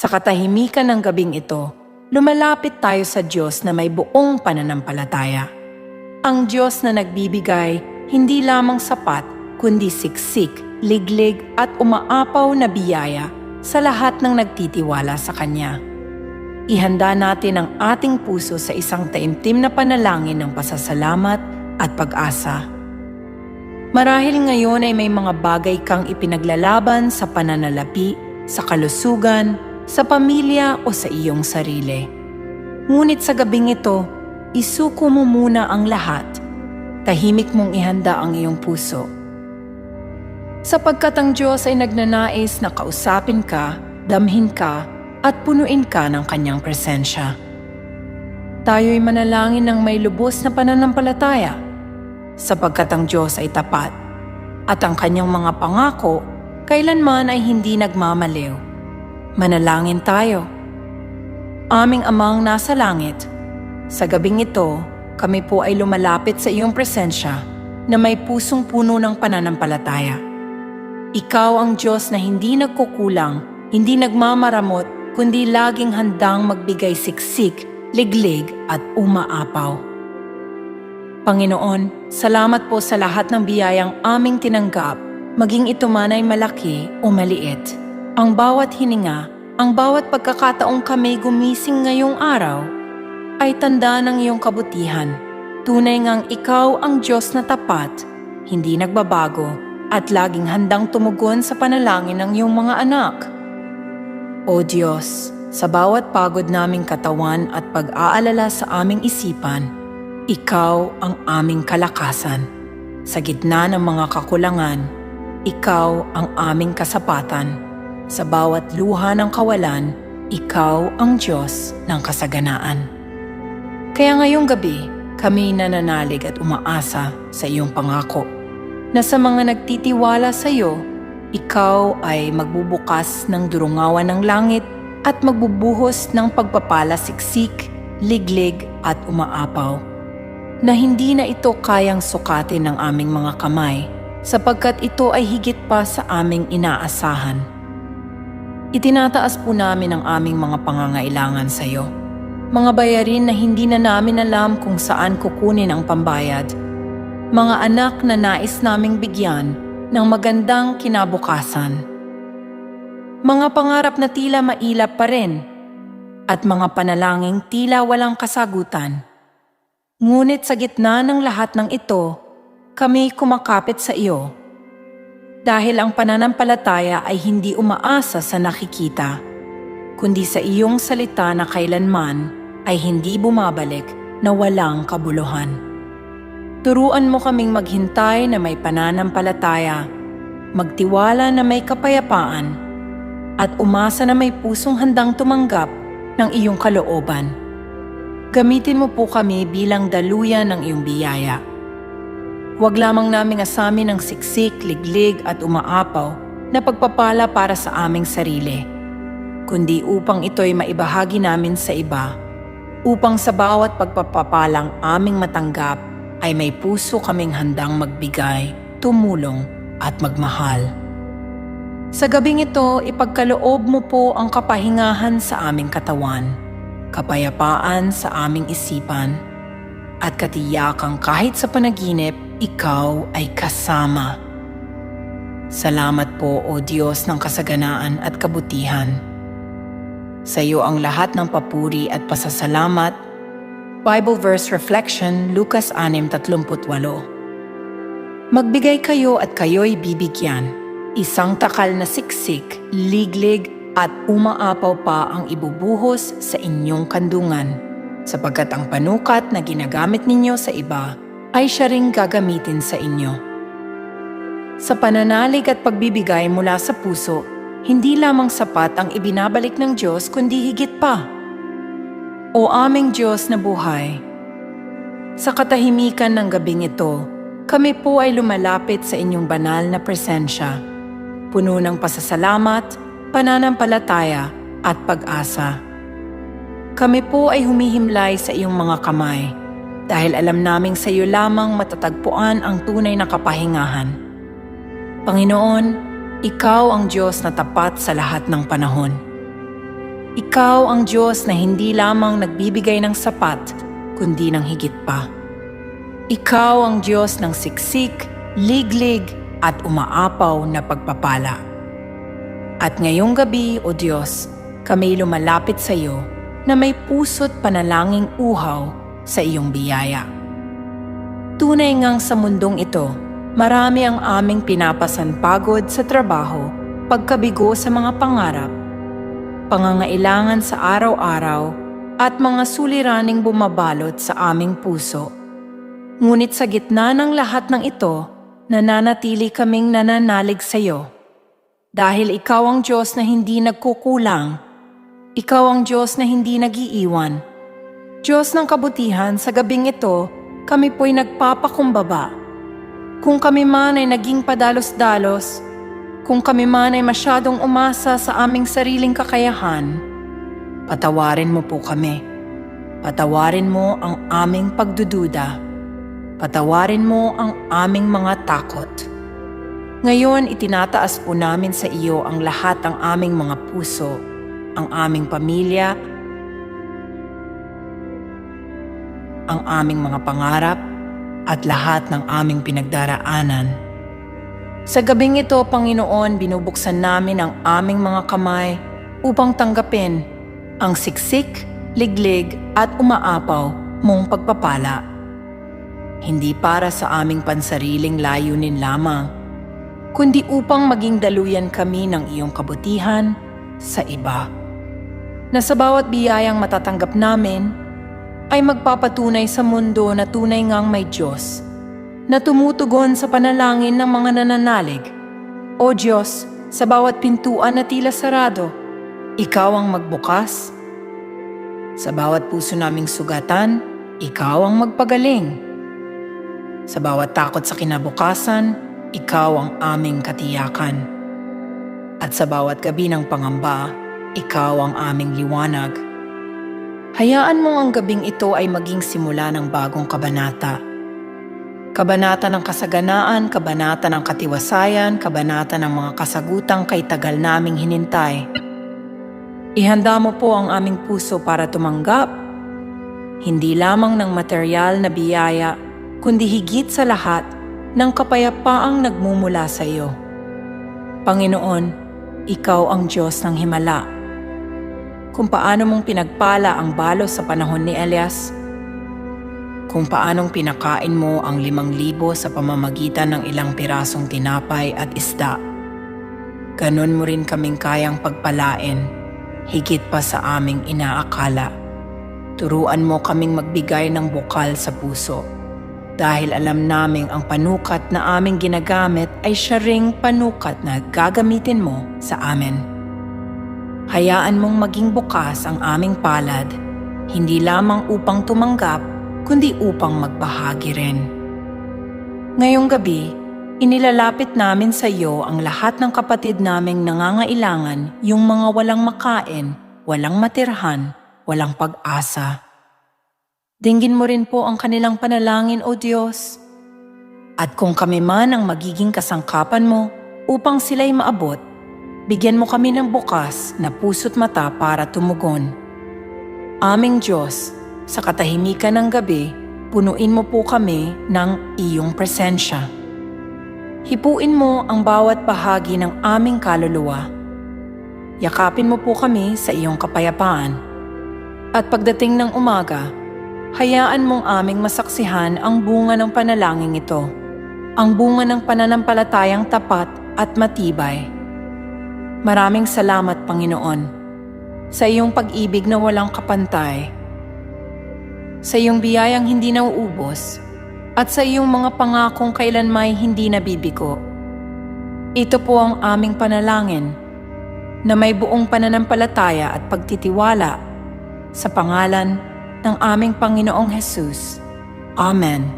Sa katahimikan ng gabing ito, lumalapit tayo sa Diyos na may buong pananampalataya. Ang Diyos na nagbibigay hindi lamang sapat kundi siksik, liglig at umaapaw na biyaya sa lahat ng nagtitiwala sa Kanya. Ihanda natin ang ating puso sa isang taimtim na panalangin ng pasasalamat at pag-asa. Marahil ngayon ay may mga bagay kang ipinaglalaban sa pananalapi, sa kalusugan, sa pamilya o sa iyong sarili. Ngunit sa gabing ito, isuko mo muna ang lahat. Tahimik mong ihanda ang iyong puso. Sapagkat ang Diyos ay nagnanais na kausapin ka, damhin ka, at punuin ka ng kanyang presensya. Tayo'y manalangin ng may lubos na pananampalataya, sapagkat ang Diyos ay tapat, at ang kanyang mga pangako kailanman ay hindi nagmamaliw. Manalangin tayo. Aming amang nasa langit, sa gabing ito, kami po ay lumalapit sa iyong presensya na may pusong puno ng pananampalataya. Ikaw ang Diyos na hindi nagkukulang, hindi nagmamaramot, kundi laging handang magbigay siksik, liglig at umaapaw. Panginoon, salamat po sa lahat ng biyayang aming tinanggap, maging ito man ay malaki o maliit. Ang bawat hininga, ang bawat pagkakataong kami gumising ngayong araw, ay tanda ng iyong kabutihan. Tunay ngang ikaw ang Diyos na tapat, hindi nagbabago, at laging handang tumugon sa panalangin ng iyong mga anak. O Diyos, sa bawat pagod naming katawan at pag-aalala sa aming isipan, Ikaw ang aming kalakasan. Sa gitna ng mga kakulangan, Ikaw ang aming kasapatan. Sa bawat luha ng kawalan, Ikaw ang Diyos ng kasaganaan. Kaya ngayong gabi, kami nananalig at umaasa sa iyong pangako na sa mga nagtitiwala sa iyo, ikaw ay magbubukas ng durungawan ng langit at magbubuhos ng pagpapala siksik, liglig at umaapaw. Na hindi na ito kayang sukatin ng aming mga kamay sapagkat ito ay higit pa sa aming inaasahan. Itinataas po namin ang aming mga pangangailangan sa iyo. Mga bayarin na hindi na namin alam kung saan kukunin ang pambayad. Mga anak na nais naming bigyan ng magandang kinabukasan. Mga pangarap na tila mailap pa rin at mga panalangin tila walang kasagutan. Ngunit sa gitna ng lahat ng ito, kami kumakapit sa iyo. Dahil ang pananampalataya ay hindi umaasa sa nakikita, kundi sa iyong salita na kailanman ay hindi bumabalik na walang kabuluhan. Turuan mo kaming maghintay na may pananampalataya, magtiwala na may kapayapaan, at umasa na may pusong handang tumanggap ng iyong kalooban. Gamitin mo po kami bilang daluyan ng iyong biyaya. Huwag lamang naming asamin ang siksik, liglig at umaapaw na pagpapala para sa aming sarili, kundi upang ito'y maibahagi namin sa iba, upang sa bawat pagpapapalang aming matanggap ay may puso kaming handang magbigay, tumulong at magmahal. Sa gabing ito, ipagkaloob mo po ang kapahingahan sa aming katawan, kapayapaan sa aming isipan, at katiyakang kahit sa panaginip, ikaw ay kasama. Salamat po o Diyos ng kasaganaan at kabutihan. Sa iyo ang lahat ng papuri at pasasalamat Bible Verse Reflection, Lucas 6.38 Magbigay kayo at kayo'y bibigyan. Isang takal na siksik, liglig at umaapaw pa ang ibubuhos sa inyong kandungan. Sapagkat ang panukat na ginagamit ninyo sa iba ay siya ring gagamitin sa inyo. Sa pananalig at pagbibigay mula sa puso, hindi lamang sapat ang ibinabalik ng Diyos kundi higit pa. O aming Diyos na buhay, sa katahimikan ng gabing ito, kami po ay lumalapit sa inyong banal na presensya, puno ng pasasalamat, pananampalataya at pag-asa. Kami po ay humihimlay sa iyong mga kamay dahil alam naming sa iyo lamang matatagpuan ang tunay na kapahingahan. Panginoon, Ikaw ang Diyos na tapat sa lahat ng panahon. Ikaw ang Diyos na hindi lamang nagbibigay ng sapat, kundi ng higit pa. Ikaw ang Diyos ng siksik, liglig, at umaapaw na pagpapala. At ngayong gabi, O Diyos, kami lumalapit sa iyo na may puso't panalangin uhaw sa iyong biyaya. Tunay ngang sa mundong ito, marami ang aming pinapasan pagod sa trabaho, pagkabigo sa mga pangarap, pangangailangan sa araw-araw, at mga suliraning bumabalot sa aming puso. Ngunit sa gitna ng lahat ng ito, nananatili kaming nananalig sa iyo. Dahil ikaw ang Diyos na hindi nagkukulang. Ikaw ang Diyos na hindi nagiiwan. Diyos ng kabutihan, sa gabing ito, kami po'y nagpapakumbaba. Kung kami man ay naging padalos-dalos, kung kami man ay masyadong umasa sa aming sariling kakayahan, patawarin mo po kami. Patawarin mo ang aming pagdududa. Patawarin mo ang aming mga takot. Ngayon, itinataas po namin sa iyo ang lahat ng aming mga puso, ang aming pamilya, ang aming mga pangarap, at lahat ng aming pinagdaraanan. Sa gabing ito, Panginoon, binubuksan namin ang aming mga kamay upang tanggapin ang siksik, liglig at umaapaw mong pagpapala. Hindi para sa aming pansariling layunin lamang, kundi upang maging daluyan kami ng iyong kabutihan sa iba. Na sa bawat biyayang matatanggap namin, ay magpapatunay sa mundo na tunay ngang may Diyos, na tumutugon sa panalangin ng mga nananalig. O Diyos, sa bawat pintuan na tila sarado, Ikaw ang magbukas. Sa bawat puso naming sugatan, Ikaw ang magpagaling. Sa bawat takot sa kinabukasan, Ikaw ang aming katiyakan. At sa bawat gabi ng pangamba, Ikaw ang aming liwanag. Hayaan mo ang gabing ito ay maging simula ng bagong kabanata. Kabanata ng kasaganaan, kabanata ng katiwasayan, kabanata ng mga kasagutang kay tagal naming hinintay. Ihanda mo po ang aming puso para tumanggap, hindi lamang ng material na biyaya, kundi higit sa lahat ng kapayapaang nagmumula sa iyo. Panginoon, Ikaw ang Diyos ng Himala kung paano mong pinagpala ang balos sa panahon ni Elias, kung paanong pinakain mo ang limang libo sa pamamagitan ng ilang pirasong tinapay at isda. Ganon mo rin kaming kayang pagpalain, higit pa sa aming inaakala. Turuan mo kaming magbigay ng bukal sa puso, dahil alam naming ang panukat na aming ginagamit ay siya ring panukat na gagamitin mo sa amin. Hayaan mong maging bukas ang aming palad, hindi lamang upang tumanggap, kundi upang magbahagi rin. Ngayong gabi, inilalapit namin sa iyo ang lahat ng kapatid naming nangangailangan yung mga walang makain, walang matirhan, walang pag-asa. Dinggin mo rin po ang kanilang panalangin, O Diyos. At kung kami man ang magiging kasangkapan mo upang sila'y maabot, Bigyan mo kami ng bukas na puso't mata para tumugon. Aming Diyos, sa katahimikan ng gabi, punuin mo po kami ng iyong presensya. Hipuin mo ang bawat bahagi ng aming kaluluwa. Yakapin mo po kami sa iyong kapayapaan. At pagdating ng umaga, hayaan mong aming masaksihan ang bunga ng panalangin ito, ang bunga ng pananampalatayang tapat at matibay. Maraming salamat, Panginoon, sa iyong pag-ibig na walang kapantay, sa iyong biyayang hindi nauubos, at sa iyong mga pangakong kailanmay hindi nabibigo. Ito po ang aming panalangin, na may buong pananampalataya at pagtitiwala sa pangalan ng aming Panginoong Hesus. Amen.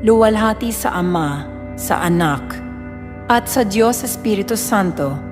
Luwalhati sa Ama, sa Anak, at sa Diyos Espiritu Santo,